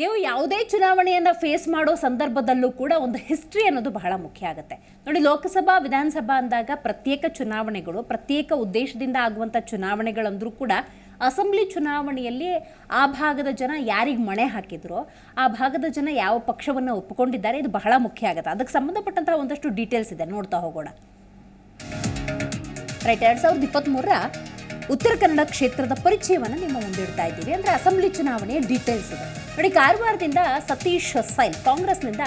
ನೀವು ಯಾವುದೇ ಚುನಾವಣೆಯನ್ನು ಫೇಸ್ ಮಾಡೋ ಸಂದರ್ಭದಲ್ಲೂ ಕೂಡ ಒಂದು ಹಿಸ್ಟ್ರಿ ಅನ್ನೋದು ಬಹಳ ಮುಖ್ಯ ಆಗುತ್ತೆ. ನೋಡಿ, ಲೋಕಸಭಾ, ವಿಧಾನಸಭಾ ಅಂದಾಗ ಪ್ರತ್ಯೇಕ ಚುನಾವಣೆಗಳು, ಪ್ರತ್ಯೇಕ ಉದ್ದೇಶದಿಂದ ಆಗುವಂಥ ಚುನಾವಣೆಗಳಂದರೂ ಕೂಡ ಅಸೆಂಬ್ಲಿ ಚುನಾವಣೆಯಲ್ಲಿ ಆ ಭಾಗದ ಜನ ಯಾರಿಗೆ ಮಣೆ ಹಾಕಿದ್ರೋ, ಆ ಭಾಗದ ಜನ ಯಾವ ಪಕ್ಷವನ್ನು ಒಪ್ಪಿಕೊಂಡಿದ್ದಾರೆ ಇದು ಬಹಳ ಮುಖ್ಯ ಆಗುತ್ತೆ. ಅದಕ್ಕೆ ಸಂಬಂಧಪಟ್ಟಂತಹ ಒಂದಷ್ಟು ಡೀಟೇಲ್ಸ್ ಇದೆ, ನೋಡ್ತಾ ಹೋಗೋಣ. ರೈಟ್ ಎರಡು ಸಾವಿರದ ಇಪ್ಪತ್ತ್ಮೂರರ ಉತ್ತರ ಕನ್ನಡ ಕ್ಷೇತ್ರದ ಪರಿಚಯವನ್ನು ನಿಮ್ಮ ಮುಂದಿಡ್ತಾ ಇದ್ದೀವಿ. ಅಂದರೆ ಅಸೆಂಬ್ಲಿ ಚುನಾವಣೆಯ ಡೀಟೇಲ್ಸ್ ಇದೆ. ನೋಡಿ, ಕಾರವಾರದಿಂದ ಸತೀಶ್ ಸೈಲ್ ಕಾಂಗ್ರೆಸ್ನಿಂದ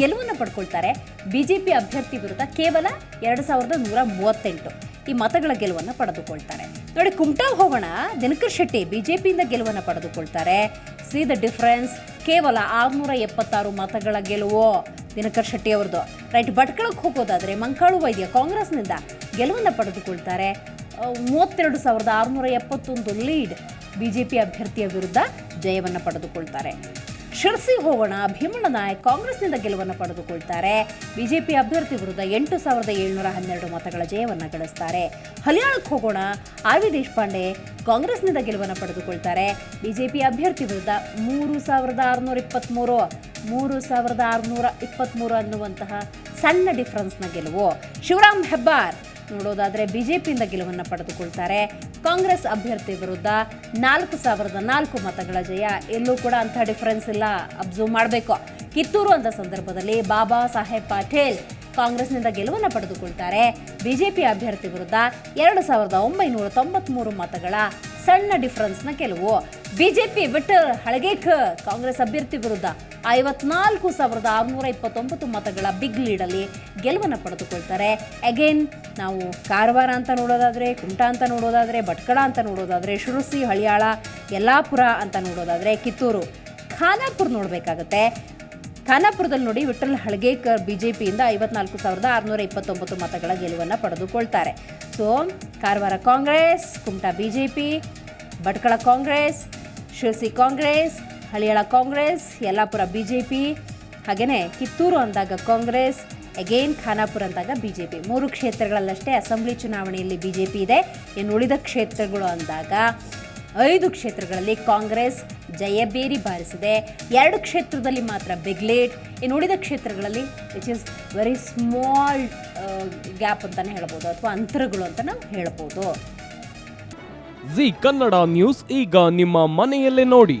ಗೆಲುವನ್ನು ಪಡ್ಕೊಳ್ತಾರೆ. ಬಿಜೆಪಿ ಅಭ್ಯರ್ಥಿ ವಿರುದ್ಧ ಕೇವಲ ಎರಡು ಸಾವಿರದ ನೂರ ಮೂವತ್ತೆಂಟು ಈ ಮತಗಳ ಗೆಲುವನ್ನು ಪಡೆದುಕೊಳ್ತಾರೆ. ನೋಡಿ ಕುಮಟಾ ಹೋಗೋಣ. ದಿನಕರ್ ಶೆಟ್ಟಿ ಬಿಜೆಪಿಯಿಂದ ಗೆಲುವನ್ನು ಪಡೆದುಕೊಳ್ತಾರೆ. ಸಿ ದ ಡಿಫ್ರೆನ್ಸ್ ಕೇವಲ ಆರುನೂರ ಎಪ್ಪತ್ತಾರು ಮತಗಳ ಗೆಲುವು? ದಿನಕರ್ ಶೆಟ್ಟಿ ಅವ್ರದ್ದು. ರೈಟ್, ಭಟ್ಕಳಕ್ಕೆ ಹೋಗೋದಾದ್ರೆ ಮಂಕಾಳು ವೈದ್ಯ ಕಾಂಗ್ರೆಸ್ನಿಂದ ಗೆಲುವನ್ನು ಪಡೆದುಕೊಳ್ತಾರೆ. ಮೂವತ್ತೆರಡು ಸಾವಿರದ ಆರುನೂರ ಎಪ್ಪತ್ತೊಂದು ಲೀಡ್ ಬಿ ಜೆ ಪಿ ಅಭ್ಯರ್ಥಿಯ ವಿರುದ್ಧ ಜಯವನ್ನು ಪಡೆದುಕೊಳ್ತಾರೆ. ಶಿರ್ಸಿ ಹೋಗೋಣ, ಭೀಮಣ್ಣ ನಾಯಕ್ ಕಾಂಗ್ರೆಸ್ನಿಂದ ಗೆಲುವನ್ನು ಪಡೆದುಕೊಳ್ತಾರೆ. ಬಿಜೆಪಿ ಅಭ್ಯರ್ಥಿ ವಿರುದ್ಧ ಎಂಟು ಸಾವಿರದ ಏಳ್ನೂರ ಹನ್ನೆರಡು ಮತಗಳ ಜಯವನ್ನು ಗಳಿಸ್ತಾರೆ. ಹಲಿಯಾಳಕ್ಕೆ ಹೋಗೋಣ, ಆರ್ ವಿ ದೇಶಪಾಂಡೆ ಕಾಂಗ್ರೆಸ್ನಿಂದ ಗೆಲುವನ್ನು ಪಡೆದುಕೊಳ್ತಾರೆ. ಬಿಜೆಪಿ ಅಭ್ಯರ್ಥಿ ವಿರುದ್ಧ ಮೂರು ಸಾವಿರದ ಆರುನೂರ ಇಪ್ಪತ್ತ್ಮೂರು ಮೂರು ಸಾವಿರದ ಆರುನೂರ ಇಪ್ಪತ್ತ್ಮೂರು ಅನ್ನುವಂತಹ ಸಣ್ಣ ಡಿಫ್ರೆನ್ಸ್ನ ಗೆಲುವು. ಶಿವರಾಮ್ ಹೆಬ್ಬಾರ್ ನೋಡೋದಾದ್ರೆ ಬಿಜೆಪಿಯಿಂದ ಗೆಲುವನ್ನು ಪಡೆದುಕೊಳ್ತಾರೆ. ಕಾಂಗ್ರೆಸ್ ಅಭ್ಯರ್ಥಿ ವಿರುದ್ಧ ನಾಲ್ಕು ಸಾವಿರದ ನಾಲ್ಕು ಮತಗಳ ಜಯ. ಎಲ್ಲೂ ಕೂಡ ಅಂಥ ಡಿಫರೆನ್ಸ್ ಇಲ್ಲ. ಅಬ್ಸರ್ವ್ ಮಾಡಬೇಕು. ಕಿತ್ತೂರು ಅಂತ ಸಂದರ್ಭದಲ್ಲಿ ಬಾಬಾ ಸಾಹೇಬ್ ಪಾಟೀಲ್ ಕಾಂಗ್ರೆಸ್ನಿಂದ ಗೆಲುವನ್ನು ಪಡೆದುಕೊಳ್ತಾರೆ. ಬಿಜೆಪಿ ಅಭ್ಯರ್ಥಿ ವಿರುದ್ಧ ಎರಡು ಸಾವಿರದ ಒಂಬೈನೂರ ತೊಂಬತ್ಮೂರು ಮತಗಳ ಸಣ್ಣ ಡಿಫರೆನ್ಸ್ನ ಗೆಲುವು. ಬಿಜೆಪಿ ವಿಠಲ್ ಹಳಗೇಕರ್ ಕಾಂಗ್ರೆಸ್ ಅಭ್ಯರ್ಥಿ ವಿರುದ್ಧ ಐವತ್ನಾಲ್ಕು ಸಾವಿರದ ಆರುನೂರ ಇಪ್ಪತ್ತೊಂಬತ್ತು ಮತಗಳ ಬಿಗ್ ಲೀಡಲ್ಲಿ ಗೆಲುವನ್ನು ಪಡೆದುಕೊಳ್ತಾರೆ. ಅಗೇನ್ ನಾವು ಕಾರವಾರ ಅಂತ ನೋಡೋದಾದರೆ, ಕುಮಟಾ ಅಂತ ನೋಡೋದಾದರೆ, ಭಟ್ಕಳ ಅಂತ ನೋಡೋದಾದರೆ, ಶಿರಸಿ, ಹಳಿಯಾಳ, ಯಲ್ಲಾಪುರ ಅಂತ ನೋಡೋದಾದರೆ, ಕಿತ್ತೂರು, ಖಾನಾಪುರ ನೋಡಬೇಕಾಗತ್ತೆ. ಖಾನಾಪುರದಲ್ಲಿ ನೋಡಿ ವಿಠಲ್ ಹಳಗೇಕರ್ ಪಿಯಿಂದ ಐವತ್ನಾಲ್ಕು ಸಾವಿರದ ಆರುನೂರ ಇಪ್ಪತ್ತೊಂಬತ್ತು ಮತಗಳ ಗೆಲುವನ್ನು ಪಡೆದುಕೊಳ್ತಾರೆ. So Karwar Congress, Kumta B J P Bhatkal Congress, Sirsi Congress Haliyal Congress, Yellapur B J P ಹಾಗೆಯೇ ಕಿತ್ತೂರು ಅಂದಾಗ ಕಾಂಗ್ರೆಸ್ ಅಗೇನ್ ಖಾನಾಪುರ ಅಂದಾಗ ಬಿ ಜೆ ಪಿ ಮೂರು ಕ್ಷೇತ್ರಗಳಲ್ಲಷ್ಟೇ ಅಸೆಂಬ್ಲಿ ಚುನಾವಣೆಯಲ್ಲಿ ಬಿ ಜೆ ಪಿ ಇದೆ. ಇನ್ನು ಉಳಿದ ಕ್ಷೇತ್ರಗಳು ಅಂದಾಗ ಐದು ಕ್ಷೇತ್ರಗಳಲ್ಲಿ ಕಾಂಗ್ರೆಸ್ ಜಯಬೇರಿ ಬಾರಿಸಿದೆ. ಎರಡು ಕ್ಷೇತ್ರದಲ್ಲಿ ಮಾತ್ರ ಬೆಗ್ಲೇಟ್. ಇನ್ನು ಉಳಿದ ಕ್ಷೇತ್ರಗಳಲ್ಲಿ which is very small gap ಅಂತಲೇ ಹೇಳ್ಬೋದು, ಅಥವಾ ಅಂತರಗಳು ಅಂತ ನಾವು ಹೇಳ್ಬೋದು. ಜಿ ಕನ್ನಡ ನ್ಯೂಸ್ ಈಗ ನಿಮ್ಮ ಮನೆಯಲ್ಲೇ ನೋಡಿ.